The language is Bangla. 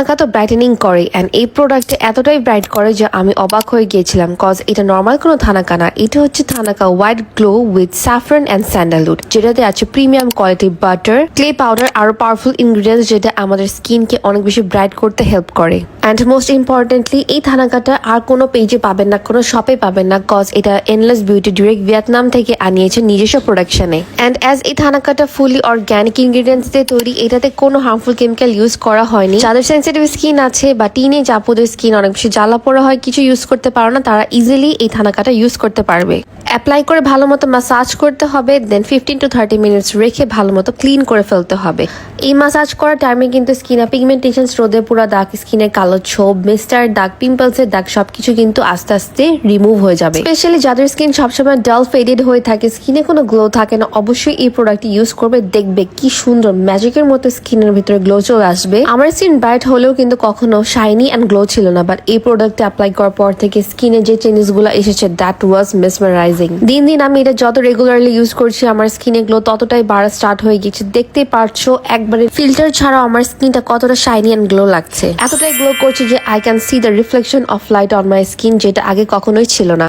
থানাকা তো ব্রাইটেনিং করে অ্যান্ড এই প্রোডাক্টে এতটাই ব্রাইট করে যে আমি অবাক হয়ে গিয়েছিলাম কজ এটা নর্মাল কোনো থানাকা না, এটা হচ্ছে Thanaka white glow with saffron and sandalwood যেটাতে আছে premium quality butter clay powder আরও পাওয়ারফুল ইনগ্রিডিয়েন্টস যেটা আমাদের স্কিনকে অনেক বেশি ব্রাইট করতে হেল্প করে. অ্যান্ড মোস্ট ইম্পর্টেন্টলি এই থানাকাটা আর কোনো পেজে পাবেন না, কোনো শপে পাবেন না কজ এটা এনলেস বিউটি ডিরেক্ট ভিয়েতনাম থেকে আনিয়েছে নিজস্ব প্রোডাকশনে অ্যান্ড অ্যাজ এই থানাকাটা ফুলি অর্গ্যানিক ইনগ্রিডিয়েন্টস দিয়ে তৈরি, এটাতে কোনো হার্মফুল কেমিক্যাল ইউজ করা হয়নি। যাদের সেন্সিটিভ স্কিন আছে বা টিনেজ আপুদের স্কিন অনেক বেশি জ্বালা পোড়া হয়, কিছু ইউজ করতে পারো না, তারা ইজিলি এই থানাকাটা ইউজ করতে পারবে। অ্যাপ্লাই করে ভালো মতো মাসাজ করতে হবে then fifteen to thirty minutes রেখে ভালো মতো ক্লিন করে ফেলতে হবে। এই মাসাজ করার টাইমে কিন্তু স্কিনে পিগমেন্টেশন রোদে পুরো দাগ স্কিনে কালো ছোপ মিস্টার দাগ পিম্পলসের দাগ, সবকিছু কিন্তু আস্তে আস্তে রিমুভ হয়ে যাবে। স্পেশালি যাদের স্কিন সবসময় ডাল ফেডেড হয়ে থাকে স্কিনে কোনো গ্লো থাকে না, অবশ্যই এই প্রোডাক্ট ইউজ করবে, দেখবে কি সুন্দর ম্যাজিকের মতো স্কিনের ভিতরে গ্লো চলে আসবে। আমার স্কিন ব্রাইট হলেও কিন্তু কখনো শাইনি অ্যান্ড গ্লো ছিল না বাট এই প্রোডাক্টে অ্যাপ্লাই করার পর থেকে স্কিনে যে চেঞ্জেসগুলো এসেছে দ্যাট ওয়াজ মেসমারাইজিং দিন দিন আমি এটা যত রেগুলারলি ইউজ করছি, আমার স্কিনে গ্লো ততটাই বাড়া স্টার্ট হয়ে গেছে দেখতে পারছ একবারে ফিল্টার ছাড়াও আমার স্কিনটা কতটা শাইনি অ্যান্ড গ্লো লাগছে। এতটাই গ্লো করছে যে I can see the reflection of light on my skin যেটা আগে কখনোই ছিল না।